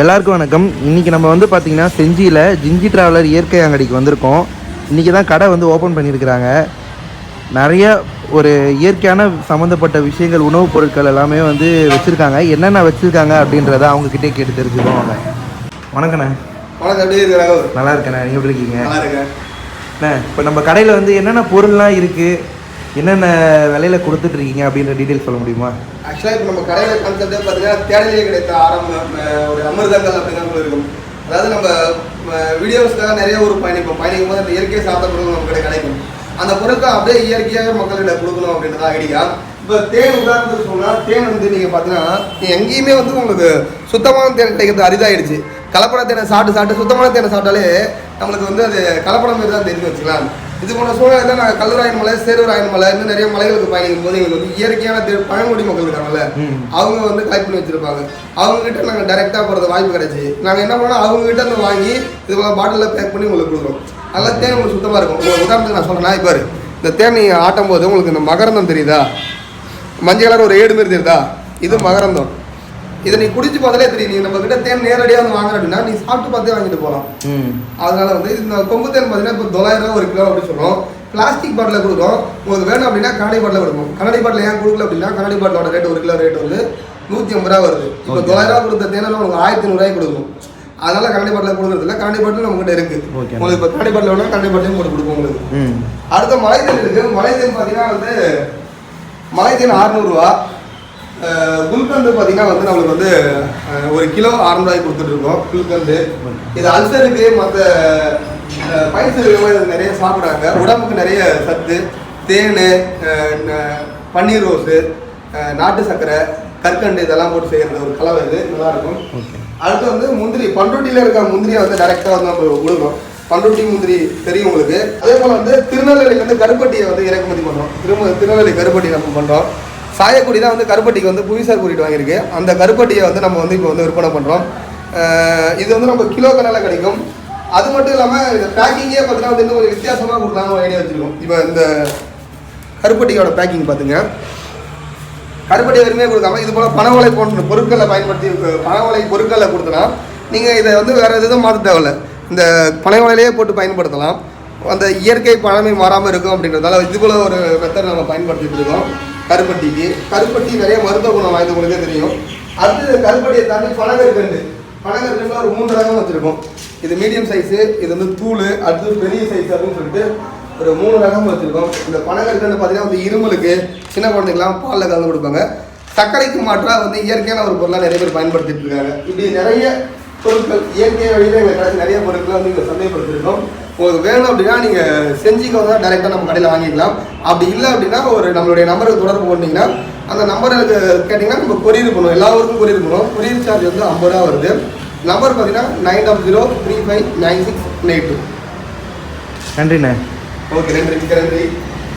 எல்லாருக்கும் வணக்கம். இன்றைக்கி நம்ம வந்து பார்த்திங்கன்னா செஞ்சியில் ஜிஞ்சி ட்ராவலர் இயற்கை அங்கடிக்கு வந்திருக்கோம். இன்றைக்கி தான் கடை வந்து ஓப்பன் பண்ணியிருக்கிறாங்க. நிறைய ஒரு இயற்கையான சம்மந்தப்பட்ட விஷயங்கள் உணவுப் பொருட்கள் எல்லாமே வந்து வச்சுருக்காங்க. என்னென்ன வச்சுருக்காங்க அப்படின்றத அவங்கக்கிட்டே கேட்டு தெரிஞ்சுக்கோம் வணக்கண்ணே. வணக்கம் எப்படி இருக்கு ராகுல்? நல்லா இருக்கண்ணே. நீங்கள் எப்படி இருக்கீங்க? நல்லா இருக்கேன். அண்ணே இப்போ நம்ம கடையில் வந்து என்னென்ன பொருள்லாம் இருக்குது என்னென்ன விலையில கொடுத்துட்ருக்கீங்க அப்படின்ற டீட்டெயில் சொல்ல முடியுமா? ஆக்சுவலாக இப்போ நம்ம கடையில் கான்செப்டே பார்த்தீங்கன்னா தேடலே கிடைத்த ஆரம்பம் ஒரு அமிர்தங்கள் அப்படின்னு இருக்கும். அதாவது நம்ம வீடியோஸ்க்காக நிறைய ஒரு பயணிப்போம். பயணிக்கும் போது அந்த இயற்கையை சாப்பிட்ட பொருள் நமக்கு கிடை- கிடைக்கும். அந்த பொருட்களை அப்படியே இயற்கையாக மக்களிடம் கொடுக்கணும் அப்படின்றத ஐடியா. இப்போ தேன் உதாரணத்துக்கு சொன்னால் தேன் வந்து நீங்கள் பார்த்தீங்கன்னா எங்கேயுமே வந்து உங்களுக்கு சுத்தமான தேன் கிடைக்கிறது அரிதாயிடுச்சு. கலப்பட தேனை சாப்பிட்டு சாப்பிட்டு சுத்தமான தேனை சாப்பிட்டாலே நம்மளுக்கு வந்து அது கலப்படம் மாதிரி தான் தெரிஞ்சு வச்சுக்கலாம். இது போன்ற சூழ்நிலை நான் கல்லூராயன் மலை சேருராயன் மலை இன்னும் நிறைய மலைகளுக்கு பயணிக்கும் போது எங்களுக்கு வந்து இயற்கையான தே- பழங்குடி மக்கள் இருக்காங்கல்ல. அவங்க வந்து கலெக்ட் பண்ணி வச்சிருப்பாங்க. அவங்க கிட்ட நாங்கள் டைரெக்டாக போகிறது வாய்ப்பு கிடைச்சி. நாங்கள் என்ன பண்ணோம் அவங்க கிட்ட இருந்து வாங்கி இது போல பாட்டிலில் பேக் பண்ணி உங்களுக்கு கொடுக்குறோம். நல்லா தேன் உங்களுக்கு சுத்தமாக இருக்கும். உங்களுக்கு உதாரணத்துக்கு நான் சொல்கிறேன் இப்போ இந்த தேன் நீங்கள் ஆட்டும் போது உங்களுக்கு இந்த மகரந்தம் தெரியுதா? மஞ்சள் கலர் ஒரு ஏடு மாதிரி தெரியுதா? இது மகரந்தம். இதை நீ குடிச்சு பார்த்தாலே தெரியும். நீ நம்ம கிட்ட தேன் நேரடியாக வந்து வாங்குற அப்படின்னா நீ சாப்பிட்டு பார்த்தே வாங்கிட்டு போகலாம் அதனால வந்து இந்த கொம்பு தேன் பார்த்தீங்கன்னா இப்போ தொள்ளாயிரம் ரூபா ஒரு கிலோ அப்படி சொல்றோம். பிளாஸ்டிக் பாட்டில் கொடுக்குறோம். உங்களுக்கு வேணும் அப்படின்னா கண்ணாடி பாட்டில் கொடுப்போம். கண்ணாடி பாட்டில் ஏன் கொடுக்கல அப்படின்னா கண்ணாடி பாட்டிலோட ரேட் ஒரு கிலோ ரேட் வந்து நூற்றி ஐம்பது ரூபா வருது. இப்போ. தொள்ளாயிரம் ரூபா கொடுத்த தேனில் உங்களுக்கு ஆயிரத்தி நூறுரூவாய்க்கு கொடுக்கணும். அதனால கண்ணாடி பாட்டில் கொடுக்குறது இல்லை கண்ணாடி பாட்டில் நம்மகிட்ட இருக்கு. உங்களுக்கு இப்போ கண்ணாடி பாட்டில் வேணா கண்ணாடி பாட்டிலையும் போட்டு கொடுப்போம் உங்களுக்கு. அடுத்த மலை தேன் இருக்கு. மலை தேன் பார்த்தீங்கன்னா வந்து மலை தேன் அறுநூறுவா குல்கந்து பார்த்தீங்கன்னா வந்து நம்மளுக்கு வந்து ஒரு கிலோ அறுநூறுவாய்க்கு கொடுத்துட்டு இருக்கோம் குல்கந்து இது அல்சருக்கு மற்ற பயிற்சி நிறைய சாப்பிட்றாங்க. உடம்புக்கு நிறைய சத்து தேன் பன்னீர் ரோஸு நாட்டு சர்க்கரை கற்கண்டு இதெல்லாம் போட்டு செய்கிறது ஒரு கலவை இது. நல்லா இருக்கும் ஓகே. அடுத்து வந்து முந்திரி பண்ருட்டியில் இருக்க முந்திரியை வந்து டைரெக்டாக வந்து நம்ம கொடுக்கணும் பண்ருட்டி முந்திரி தெரியும் உங்களுக்கு. அதே போல் வந்து திருநெல்வேலிக்கு வந்து கருப்பட்டியை வந்து இறக்குமதி பண்ணுறோம் திரும்ப திருநெல்வேலி கருப்பட்டி நம்ம பண்ணுறோம் சாயக்குடி தான் வந்து கருப்பட்டிக்கு வந்து புவிசார் குறியீடு வாங்கியிருக்கு. அந்த கருப்பட்டியை வந்து நம்ம வந்து இப்போ வந்து விற்பனை பண்ணுறோம் இது வந்து நம்ம கிலோ கணக்கில் கிடைக்கும். அது மட்டும் இல்லாமல் இந்த பேக்கிங்கே பார்த்தீங்கன்னா வந்து இன்னும் கொஞ்சம் வித்தியாசமாக கொடுக்கலாம் ஒரு ஐடியா வச்சுருக்கோம். இப்போ இந்த கருப்பட்டியோட பேக்கிங் பார்த்துங்க கருப்பட்டி வெறுமையாக கொடுக்காம இது போல் பனவலை போன்ற பொருட்களை பயன்படுத்தி அஹ், பனவலை பொருட்களை கொடுத்தனா நீங்கள் இதை வந்து வேறு எதுவும் மாற்ற தேவையில்ல. இந்த பனைவலையிலேயே போட்டு பயன்படுத்தலாம். அந்த இயற்கை பழமை மாறாமல் இருக்கும் அப்படின்றதால இது போல் ஒரு மெத்தட் நம்ம பயன்படுத்திட்டு இருக்கோம். கருப்பட்டிக்கு. கருப்பட்டி நிறைய மருத்துவ குணம் வாய்ந்த உங்களுக்கே தெரியும். அடுத்து கருப்பட்டியை தாண்டி பனங்கற்கண்டு பனங்கற்கண்டு ஒரு மூன்று ரகம் வச்சுருக்கோம். இது மீடியம் சைஸு இது வந்து தூள் அடுத்து பெரிய சைஸ் அப்படின்னு சொல்லிட்டு ஒரு மூணு ரகம் வச்சுருக்கோம். இந்த பனங்கற்கண்டு பார்த்தீங்கன்னா வந்து இருமலுக்கு சின்ன குழந்தைங்களாம் பாலில் கலந்து கொடுப்பாங்க. சர்க்கரைக்கு மாற்றாக வந்து இயற்கையான ஒரு பொருளாக நிறைய பேர் பயன்படுத்திட்டு இருக்காங்க. இப்படி நிறைய பொருட்கள் இயற்கை வழியில் எங்களுக்கு கிடைச்ச நிறைய பொருட்களை வந்து இங்கே சந்தைப்படுத்திருக்கோம். உங்களுக்கு வேணும் அப்படின்னா நீங்கள் செஞ்சுக்க வந்து டேரெக்டாக நம்ம கடையில் வாங்கிக்கலாம். அப்படி இல்லை அப்படின்னா ஒரு நம்மளுடைய நம்பருக்கு தொடர்பு கொண்டீங்கன்னா அந்த நம்பருக்கு கேட்டிங்கன்னா நம்ம கொரியர் பண்ணுவோம் எல்லா ஊருக்கும் கொரியர் பண்ணுவோம் கொரியர் சார்ஜ் வந்து ஐம்பது ரூபா வருது. நம்பர் பார்த்தீங்கன்னா nine double zero three five nine six eight two நன்றிண்ணே. Okay நன்றி நன்றி.